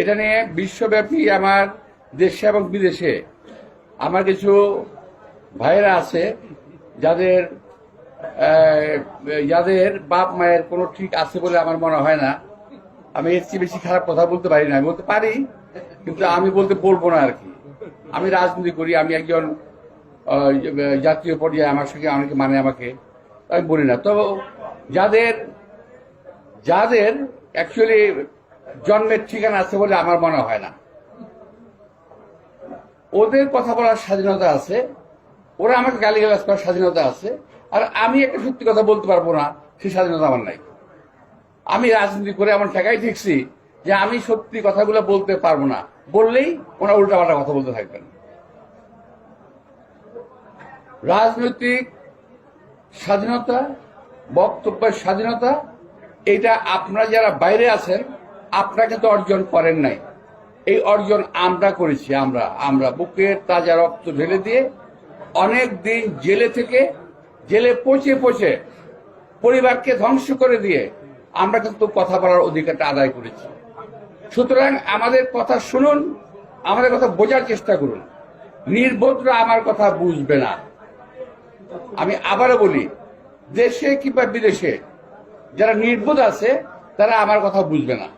এটা নিয়ে বিশ্বব্যাপী আমার দেশে এবং বিদেশে আমার কিছু ভাইয়েরা আছে, যাদের যাদের বাপ মায়ের কোনো ঠিক আছে বলে আমার মনে হয় না। আমি এর চেয়ে বেশি খারাপ কথা বলতে পারি না। বলতে পারি, কিন্তু আমি বলতে বলব না আর কি। আমি রাজনীতি করি, আমি একজন জাতীয় পর্যায়ে আমার সঙ্গে অনেকে মানে আমাকে। আমি বলি না। তো যাদের যাদের অ্যাকচুয়ালি জন্মের ঠিকানা আছে বলে আমার মনে হয় না। ওদের কথা বলার স্বাধীনতা আছে, ওরা আমাকে গালিগালাজ করার স্বাধীনতা আছে, আর আমি একটা সত্যি কথা বলতে পারব না, সেই স্বাধীনতা আমার নাই। আমি রাজনীতি করে এমন ঠেকাই ঠিকছি যে আমি সত্যি কথাগুলো বলতে পারব না। বললেই ওরা উল্টাপাল্টা কথা বলতে থাকবেন। রাজনৈতিক স্বাধীনতা, বক্তব্যের স্বাধীনতা, এটা আপনারা যারা বাইরে আছেন আপনাকে তো অর্জন করেন নাই। এই অর্জন আমরা করেছি, আমরা আমরা বুকের তাজা রক্ত ঢেলে দিয়ে অনেক দিন জেলে থেকে, জেলে পচে পচে পরিবারকে ধ্বংস করে দিয়ে আমরা কিন্তু কথা বলার অধিকারটা আদায় করেছি। সুতরাং আমাদের কথা শুনুন, আমাদের কথা বোঝার চেষ্টা করুন। নির্বোধরা আমার কথা বুঝবে না। আমি আবারও বলি, দেশে কিংবা বিদেশে যারা নির্বোধ আছে, তারা আমার কথা বুঝবে না।